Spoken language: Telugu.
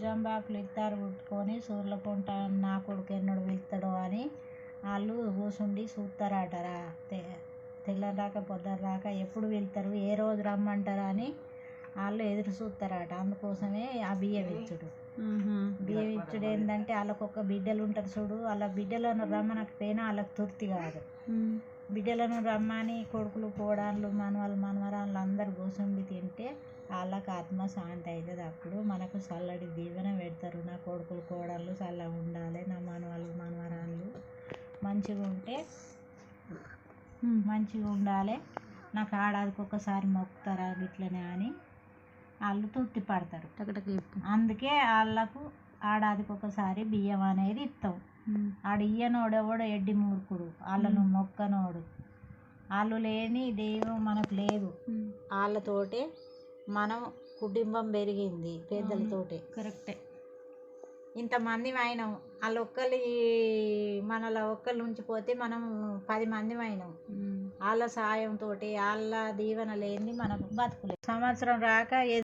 జంబాకులు ఇత్తారు పుట్టుకొని సూర్ల పొంట నా కొడుకు ఎన్నడు వెళ్తాడో అని వాళ్ళు కూసుండి చూస్తారటరా తెల్లరాక పొద్దురాక ఎప్పుడు వెళ్తారు ఏ రోజు రమ్మంటారు అని వాళ్ళు ఎదురు చూస్తారట అందుకోసమే ఆ బియ్యం ఇచ్చుడు. బియ్యం ఇచ్చుడు ఏంటంటే వాళ్ళకు ఒక బిడ్డలు ఉంటారు చూడు వాళ్ళ బిడ్డలను రమ్మనకపోయినా వాళ్ళకి తృప్తి కాదు. బిడ్డలను రమ్మని కొడుకులు కోడళ్ళు మనవాళ్ళు మనవరాళ్ళు అందరు కూర్చుండి తింటే వాళ్ళకి ఆత్మ శాంతి అవుతుంది అప్పుడు మనకు చల్లటి దీవెన పెడతారు. నా కొడుకులు కోడళ్ళు చల్లగా ఉండాలి నా మనవాళ్ళు మనవరాళ్ళు మంచిగా ఉంటే మంచిగా ఉండాలి. నాకు ఆడాదికి ఒకసారి మొక్కుతారా ఇట్లనే అని వాళ్ళు తృప్తి పడతారు. అందుకే వాళ్ళకు ఆడాదికి ఒకసారి బియ్యం అనేది ఇస్తాం ఆడు ఇయ్యనోడు ఎవడో? ఎడ్డి మూర్ఖుడు. వాళ్ళను మొక్కనోడు. వాళ్ళు లేని దైవం మనకు లేదు. వాళ్ళతోటే మనం కుటుంబం పెరిగింది పెద్దలతోటే కరెక్టే. ఇంతమంది అయినాం. వాళ్ళు ఒక్కరి మనలో ఒక్కరు ఉంచిపోతే మనం పది మంది అయినాం. వాళ్ళ సాయంతో వాళ్ళ దీవెన లేని మనకు బతుకులేదు సంవత్సరం రాక